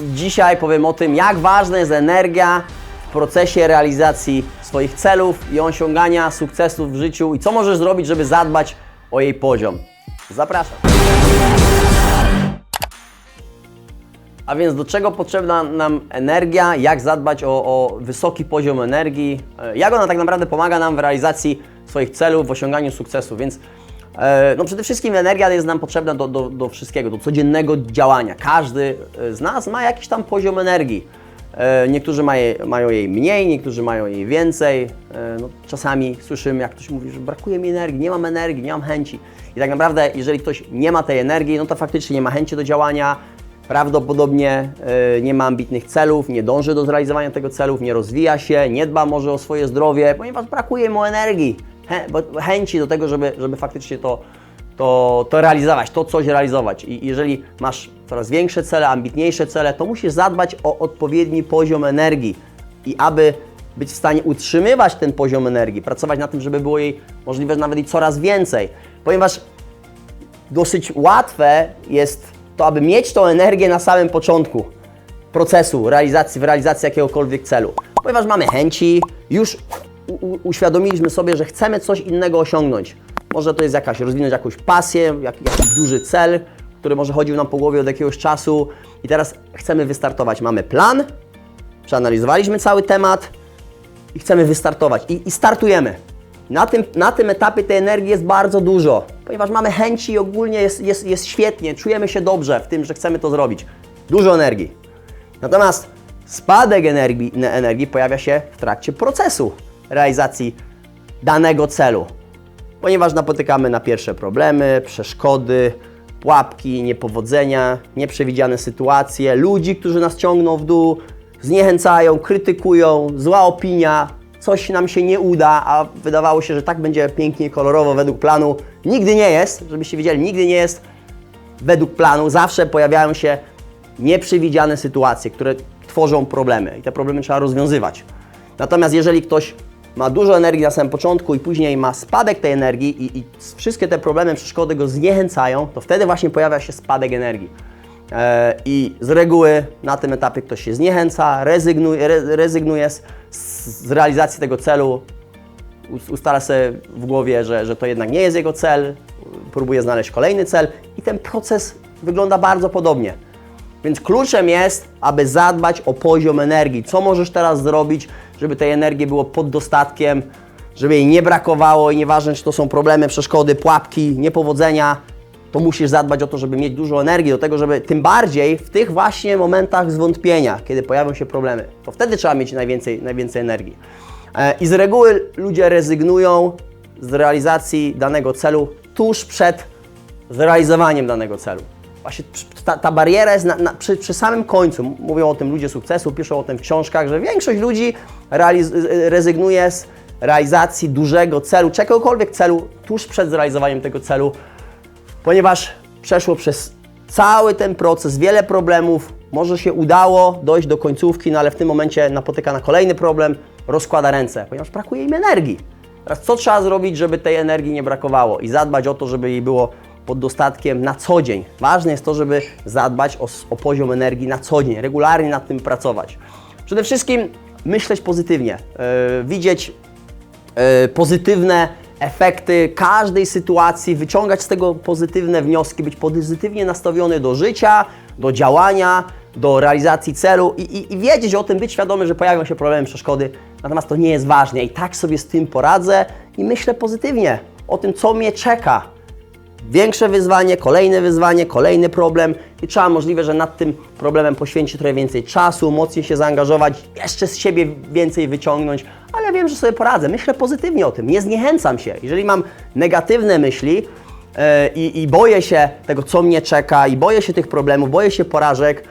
Dzisiaj powiem o tym, jak ważna jest energia w procesie realizacji swoich celów i osiągania sukcesów w życiu i co możesz zrobić, żeby zadbać o jej poziom. Zapraszam. A więc do czego potrzebna nam energia, jak zadbać o, o wysoki poziom energii, e, jak ona tak naprawdę pomaga nam w realizacji swoich celów, w osiąganiu sukcesu. Więc no przede wszystkim energia jest nam potrzebna do, do, do wszystkiego, do codziennego działania. Każdy e, z nas ma jakiś tam poziom energii. E, Niektórzy mają jej mniej, niektórzy mają jej więcej. E, No, czasami słyszymy, jak ktoś mówi, że brakuje mi energii, nie mam energii, nie mam chęci. I tak naprawdę, jeżeli ktoś nie ma tej energii, no to faktycznie nie ma chęci do działania, prawdopodobnie e, nie ma ambitnych celów, nie dąży do zrealizowania tego celów, nie rozwija się, nie dba może o swoje zdrowie, ponieważ brakuje mu energii, chęci do tego, żeby, żeby faktycznie to, to, to realizować, to coś realizować. I jeżeli masz coraz większe cele, ambitniejsze cele, to musisz zadbać o odpowiedni poziom energii. I aby być w stanie utrzymywać ten poziom energii, pracować na tym, żeby było jej możliwe nawet i coraz więcej. Ponieważ dosyć łatwe jest to, aby mieć tą energię na samym początku procesu realizacji, w realizacji jakiegokolwiek celu. Ponieważ mamy chęci, już uświadomiliśmy sobie, że chcemy coś innego osiągnąć. Może to jest jakaś, rozwinąć jakąś pasję, jak, jakiś duży cel, który może chodził nam po głowie od jakiegoś czasu i teraz chcemy wystartować. Mamy plan, przeanalizowaliśmy cały temat i chcemy wystartować i, i startujemy. Na tym, na tym etapie tej energii jest bardzo dużo, ponieważ mamy chęci i ogólnie jest, jest, jest świetnie, czujemy się dobrze w tym, że chcemy to zrobić. Dużo energii. Natomiast spadek energii, energii pojawia się w trakcie procesu realizacji danego celu, ponieważ napotykamy na pierwsze problemy, przeszkody, pułapki, niepowodzenia, nieprzewidziane sytuacje, ludzi, którzy nas ciągną w dół, zniechęcają, krytykują, zła opinia, coś nam się nie uda, a wydawało się, że tak będzie pięknie kolorowo według planu. Nigdy nie jest, żebyście wiedzieli, nigdy nie jest według planu. Zawsze pojawiają się nieprzewidziane sytuacje, które tworzą problemy i te problemy trzeba rozwiązywać. Natomiast jeżeli ktoś ma dużo energii na samym początku i później ma spadek tej energii i, i wszystkie te problemy, przeszkody go zniechęcają, to wtedy właśnie pojawia się spadek energii. E, I z reguły na tym etapie ktoś się zniechęca, rezygnuje, re, rezygnuje z, z realizacji tego celu, us- ustala sobie w głowie, że, że to jednak nie jest jego cel, próbuje znaleźć kolejny cel i ten proces wygląda bardzo podobnie. Więc kluczem jest, aby zadbać o poziom energii. Co możesz teraz zrobić, żeby tej energii było pod dostatkiem, żeby jej nie brakowało i nieważne, czy to są problemy, przeszkody, pułapki, niepowodzenia, to musisz zadbać o to, żeby mieć dużo energii, do tego, żeby tym bardziej w tych właśnie momentach zwątpienia, kiedy pojawią się problemy, to wtedy trzeba mieć najwięcej, najwięcej energii. E, I z reguły ludzie rezygnują z realizacji danego celu tuż przed zrealizowaniem danego celu. Właśnie ta, ta bariera jest na, na, przy, przy samym końcu. Mówią o tym ludzie sukcesu, piszą o tym w książkach, że większość ludzi rezygnuje z realizacji dużego celu, czegokolwiek celu, tuż przed zrealizowaniem tego celu, ponieważ przeszło przez cały ten proces, wiele problemów, może się udało dojść do końcówki, no ale w tym momencie napotyka na kolejny problem, rozkłada ręce, ponieważ brakuje im energii. Teraz co trzeba zrobić, żeby tej energii nie brakowało i zadbać o to, żeby jej było pod dostatkiem na co dzień. Ważne jest to, żeby zadbać o, o poziom energii na co dzień, regularnie nad tym pracować. Przede wszystkim myśleć pozytywnie, yy, widzieć e, pozytywne efekty każdej sytuacji, wyciągać z tego pozytywne wnioski, być pozytywnie nastawiony do życia, do działania, do realizacji celu i, i, i wiedzieć o tym, być świadomy, że pojawią się problemy, przeszkody, natomiast to nie jest ważne. I tak sobie z tym poradzę i myślę pozytywnie o tym, co mnie czeka. Większe wyzwanie, kolejne wyzwanie, kolejny problem i trzeba możliwe, że nad tym problemem poświęcić trochę więcej czasu, mocniej się zaangażować, jeszcze z siebie więcej wyciągnąć, ale wiem, że sobie poradzę. Myślę pozytywnie o tym, nie zniechęcam się. Jeżeli mam negatywne myśli e, i, i boję się tego, co mnie czeka, i boję się tych problemów, boję się porażek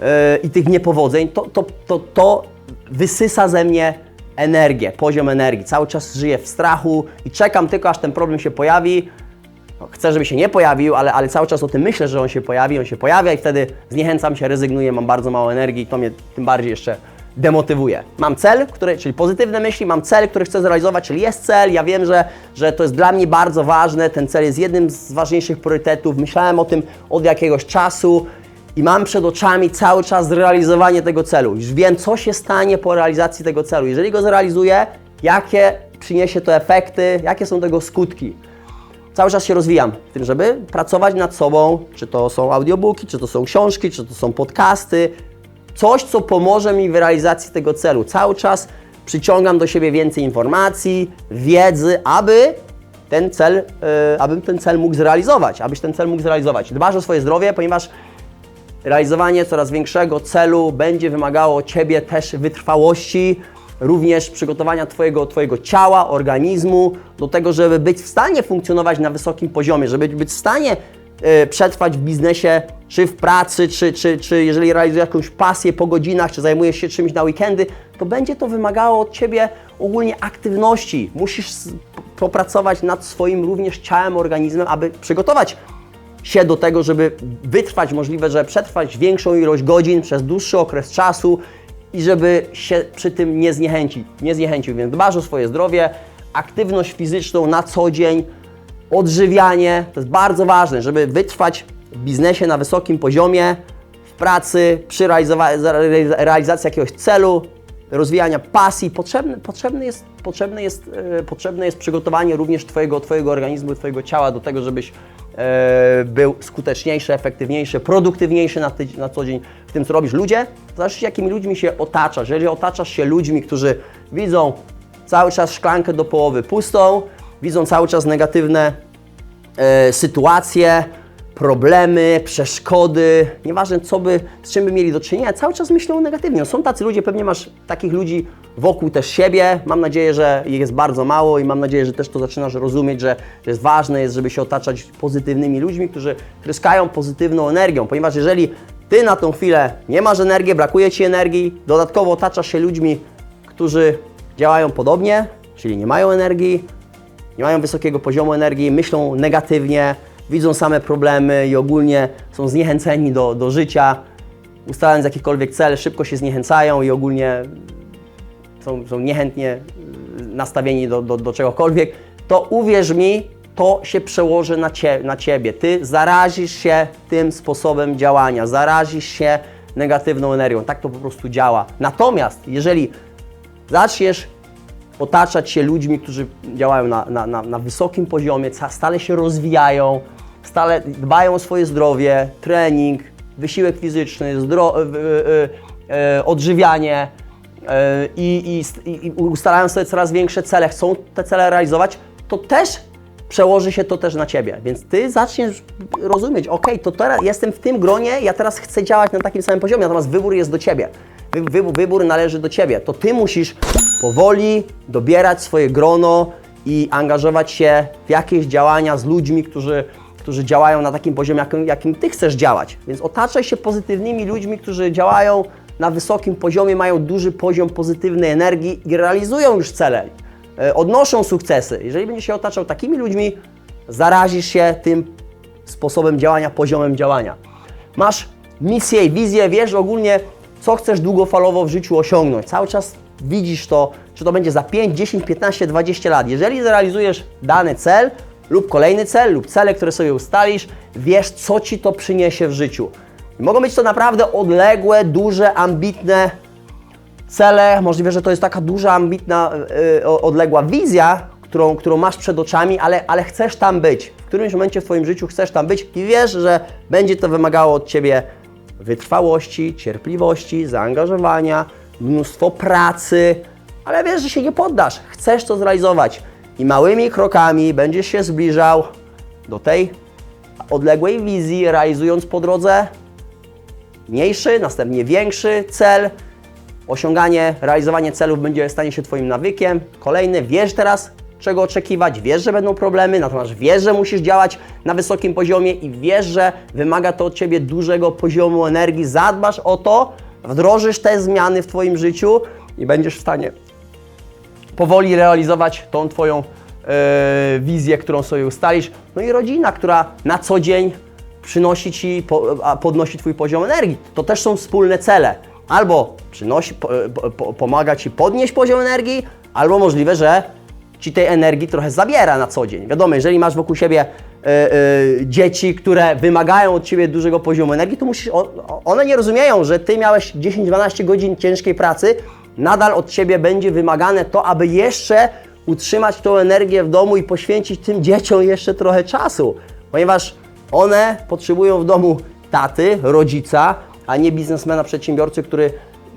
e, i tych niepowodzeń, to, to, to, to wysysa ze mnie energię, poziom energii. Cały czas żyję w strachu i czekam tylko, aż ten problem się pojawi, chcę, żeby się nie pojawił, ale, ale cały czas o tym myślę, że on się pojawi, on się pojawia i wtedy zniechęcam się, rezygnuję, mam bardzo mało energii i to mnie tym bardziej jeszcze demotywuje. Mam cel, który, czyli pozytywne myśli, mam cel, który chcę zrealizować, czyli jest cel, ja wiem, że, że to jest dla mnie bardzo ważne, ten cel jest jednym z ważniejszych priorytetów, myślałem o tym od jakiegoś czasu i mam przed oczami cały czas zrealizowanie tego celu. Już wiem, co się stanie po realizacji tego celu. Jeżeli go zrealizuję, jakie przyniesie to efekty, jakie są tego skutki. Cały czas się rozwijam w tym, żeby pracować nad sobą, czy to są audiobooki, czy to są książki, czy to są podcasty, coś, co pomoże mi w realizacji tego celu. Cały czas przyciągam do siebie więcej informacji, wiedzy, aby ten cel, yy, abym ten cel mógł zrealizować, abyś ten cel mógł zrealizować. Dbasz o swoje zdrowie, ponieważ realizowanie coraz większego celu będzie wymagało Ciebie też wytrwałości, również przygotowania twojego, twojego ciała, organizmu do tego, żeby być w stanie funkcjonować na wysokim poziomie, żeby być w stanie e, przetrwać w biznesie, czy w pracy, czy, czy, czy jeżeli realizujesz jakąś pasję po godzinach, czy zajmujesz się czymś na weekendy, to będzie to wymagało od Ciebie ogólnie aktywności. Musisz popracować nad swoim również ciałem, organizmem, aby przygotować się do tego, żeby wytrwać, możliwe, że przetrwać większą ilość godzin przez dłuższy okres czasu i żeby się przy tym nie zniechęcić. Nie zniechęcił, więc dbasz o swoje zdrowie, aktywność fizyczną na co dzień, odżywianie, to jest bardzo ważne, żeby wytrwać w biznesie na wysokim poziomie, w pracy, przy realizacji jakiegoś celu, rozwijania pasji. Potrzebne, potrzebne, jest, potrzebne, jest, e, potrzebne jest przygotowanie również twojego, twojego organizmu, Twojego ciała do tego, żebyś był skuteczniejszy, efektywniejszy, produktywniejszy na, na co dzień w tym, co robisz. Ludzie, zależy jakimi ludźmi się otaczasz. Jeżeli otaczasz się ludźmi, którzy widzą cały czas szklankę do połowy pustą, widzą cały czas negatywne e, sytuacje, problemy, przeszkody, nieważne co by, z czym by mieli do czynienia, cały czas myślą negatywnie. Są tacy ludzie, pewnie masz takich ludzi wokół też siebie. Mam nadzieję, że ich jest bardzo mało i mam nadzieję, że też to zaczynasz rozumieć, że, że jest ważne jest, żeby się otaczać pozytywnymi ludźmi, którzy tryskają pozytywną energią, ponieważ jeżeli Ty na tą chwilę nie masz energii, brakuje Ci energii, dodatkowo otaczasz się ludźmi, którzy działają podobnie, czyli nie mają energii, nie mają wysokiego poziomu energii, myślą negatywnie, widzą same problemy i ogólnie są zniechęceni do, do życia, ustalając jakikolwiek cel, szybko się zniechęcają i ogólnie są, są niechętnie y, nastawieni do, do, do czegokolwiek, to uwierz mi, to się przełoży na, cie, na Ciebie. Ty zarazisz się tym sposobem działania, zarazisz się negatywną energią. Tak to po prostu działa. Natomiast jeżeli zaczniesz otaczać się ludźmi, którzy działają na, na, na, na wysokim poziomie, stale się rozwijają, stale dbają o swoje zdrowie, trening, wysiłek fizyczny, zdro, y, y, y, odżywianie y, i, st- i, i ustalają sobie coraz większe cele, chcą te cele realizować, to też przełoży się to też na Ciebie. Więc Ty zaczniesz rozumieć, ok, to teraz jestem w tym gronie, ja teraz chcę działać na takim samym poziomie, natomiast wybór jest do Ciebie. Wy, wybór należy do Ciebie. To Ty musisz powoli dobierać swoje grono i angażować się w jakieś działania z ludźmi, którzy, którzy działają na takim poziomie, jakim, jakim Ty chcesz działać. Więc otaczaj się pozytywnymi ludźmi, którzy działają na wysokim poziomie, mają duży poziom pozytywnej energii i realizują już cele e, odnoszą sukcesy. Jeżeli będziesz się otaczał takimi ludźmi, zarazisz się tym sposobem działania, poziomem działania. Masz misję i wizję, wiesz ogólnie, co chcesz długofalowo w życiu osiągnąć. Cały czas widzisz to, czy to będzie za 5, 10, 15, 20 lat. Jeżeli zrealizujesz dany cel lub kolejny cel, lub cele, które sobie ustalisz, wiesz, co ci to przyniesie w życiu. I mogą być to naprawdę odległe, duże, ambitne cele, możliwe, że to jest taka duża, ambitna, yy, odległa wizja, którą, którą masz przed oczami, ale, ale chcesz tam być. W którymś momencie w Twoim życiu chcesz tam być i wiesz, że będzie to wymagało od Ciebie wytrwałości, cierpliwości, zaangażowania, mnóstwo pracy, ale wiesz, że się nie poddasz. Chcesz to zrealizować i małymi krokami będziesz się zbliżał do tej odległej wizji, realizując po drodze mniejszy, następnie większy cel, osiąganie, realizowanie celów będzie stanie się Twoim nawykiem. Kolejny, wiesz teraz, czego oczekiwać, wiesz, że będą problemy, natomiast wiesz, że musisz działać na wysokim poziomie i wiesz, że wymaga to od Ciebie dużego poziomu energii. Zadbasz o to, wdrożysz te zmiany w Twoim życiu i będziesz w stanie powoli realizować tą Twoją e, wizję, którą sobie ustalisz. No i rodzina, która na co dzień przynosi Ci, po, podnosi Twój poziom energii. To też są wspólne cele. Albo przynosi, po, po, po, pomaga Ci podnieść poziom energii, albo możliwe, że Ci tej energii trochę zabiera na co dzień. Wiadomo, jeżeli masz wokół siebie e, e, dzieci, które wymagają od Ciebie dużego poziomu energii, to musisz, one nie rozumieją, że Ty miałeś 10-12 godzin ciężkiej pracy, nadal od Ciebie będzie wymagane to, aby jeszcze utrzymać tą energię w domu i poświęcić tym dzieciom jeszcze trochę czasu, ponieważ one potrzebują w domu taty, rodzica, a nie biznesmena, przedsiębiorcy, który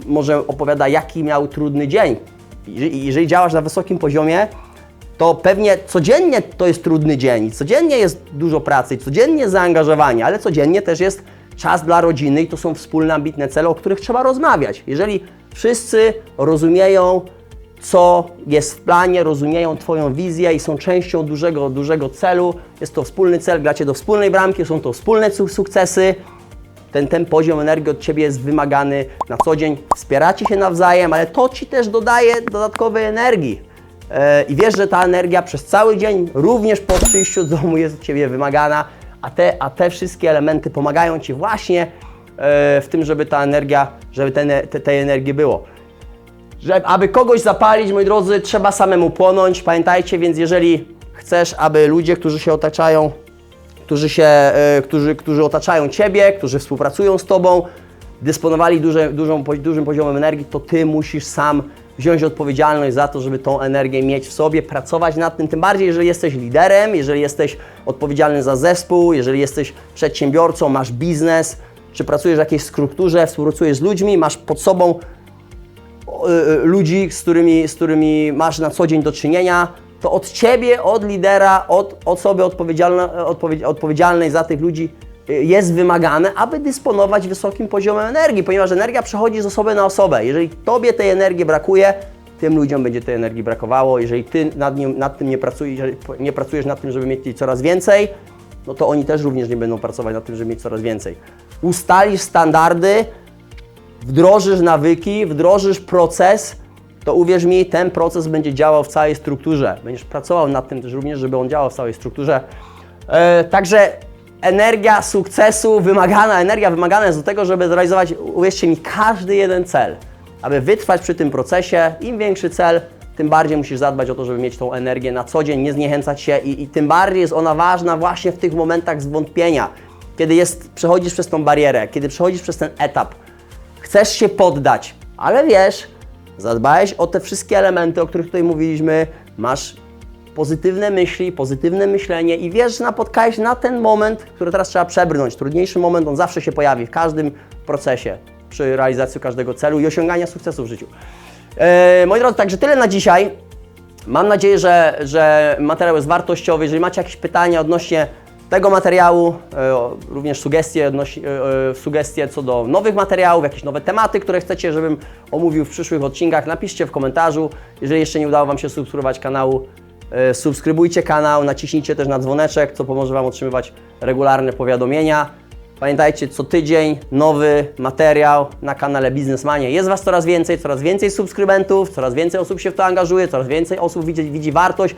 może opowiada, jaki miał trudny dzień. Jeżeli, działasz na wysokim poziomie, to pewnie codziennie to jest trudny dzień, codziennie jest dużo pracy, codziennie zaangażowanie, ale codziennie też jest czas dla rodziny i to są wspólne, ambitne cele, o których trzeba rozmawiać. Jeżeli wszyscy rozumieją, co jest w planie, rozumieją Twoją wizję i są częścią dużego, dużego celu, jest to wspólny cel, gracie do wspólnej bramki, są to wspólne su- sukcesy, ten, ten poziom energii od Ciebie jest wymagany na co dzień. Wspieracie się nawzajem, ale to Ci też dodaje dodatkowej energii. E, I wiesz, że ta energia przez cały dzień, również po przyjściu do domu jest od Ciebie wymagana, a te, a te wszystkie elementy pomagają Ci właśnie w tym, żeby ta energia, żeby te, te, tej energii było. Że, aby kogoś zapalić, moi drodzy, trzeba samemu płonąć. Pamiętajcie, więc jeżeli chcesz, aby ludzie, którzy się otaczają, którzy, się, e, którzy, którzy otaczają Ciebie, którzy współpracują z Tobą, dysponowali duże, dużą, dużym poziomem energii, to Ty musisz sam wziąć odpowiedzialność za to, żeby tą energię mieć w sobie, pracować nad tym, tym bardziej, jeżeli jesteś liderem, jeżeli jesteś odpowiedzialny za zespół, jeżeli jesteś przedsiębiorcą, masz biznes, czy pracujesz w jakiejś strukturze, współpracujesz z ludźmi, masz pod sobą y, y, ludzi, z którymi, z którymi masz na co dzień do czynienia, to od ciebie, od lidera, od osoby odpowiedzialna, odpowiedzi, odpowiedzialnej za tych ludzi y, jest wymagane, aby dysponować wysokim poziomem energii, ponieważ energia przechodzi z osoby na osobę. Jeżeli tobie tej energii brakuje, tym ludziom będzie tej energii brakowało. Jeżeli ty nad, nim, nad tym nie pracujesz, nie pracujesz nad tym, żeby mieć coraz więcej, no to oni też również nie będą pracować nad tym, żeby mieć coraz więcej. Ustalisz standardy, wdrożysz nawyki, wdrożysz proces, to uwierz mi, ten proces będzie działał w całej strukturze. Będziesz pracował nad tym też również, żeby on działał w całej strukturze. E, także energia sukcesu wymagana, energia wymagana jest do tego, żeby zrealizować, uwierzcie mi, każdy jeden cel. Aby wytrwać przy tym procesie, im większy cel, tym bardziej musisz zadbać o to, żeby mieć tą energię na co dzień, nie zniechęcać się i, i tym bardziej jest ona ważna właśnie w tych momentach zwątpienia, kiedy jest, przechodzisz przez tą barierę, kiedy przechodzisz przez ten etap, chcesz się poddać, ale wiesz, zadbałeś o te wszystkie elementy, o których tutaj mówiliśmy, masz pozytywne myśli, pozytywne myślenie i wiesz, że napotkałeś na ten moment, który teraz trzeba przebrnąć. Trudniejszy moment, on zawsze się pojawi w każdym procesie przy realizacji każdego celu i osiągania sukcesu w życiu. E, moi drodzy, także tyle na dzisiaj. Mam nadzieję, że, że materiał jest wartościowy. Jeżeli macie jakieś pytania odnośnie tego materiału, e, również sugestie, e, e, sugestie co do nowych materiałów, jakieś nowe tematy, które chcecie, żebym omówił w przyszłych odcinkach, napiszcie w komentarzu. Jeżeli jeszcze nie udało Wam się subskrybować kanału, subskrybujcie kanał, naciśnijcie też na dzwoneczek, co pomoże Wam otrzymywać regularne powiadomienia. Pamiętajcie, co tydzień nowy materiał na kanale Biznesmanie. Jest Was coraz więcej, coraz więcej subskrybentów, coraz więcej osób się w to angażuje, coraz więcej osób widzi, widzi wartość.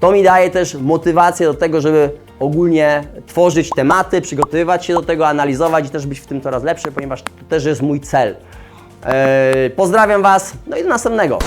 To mi daje też motywację do tego, żeby ogólnie tworzyć tematy, przygotowywać się do tego, analizować i też być w tym coraz lepszy, ponieważ to też jest mój cel. Eee, pozdrawiam Was, no i do następnego.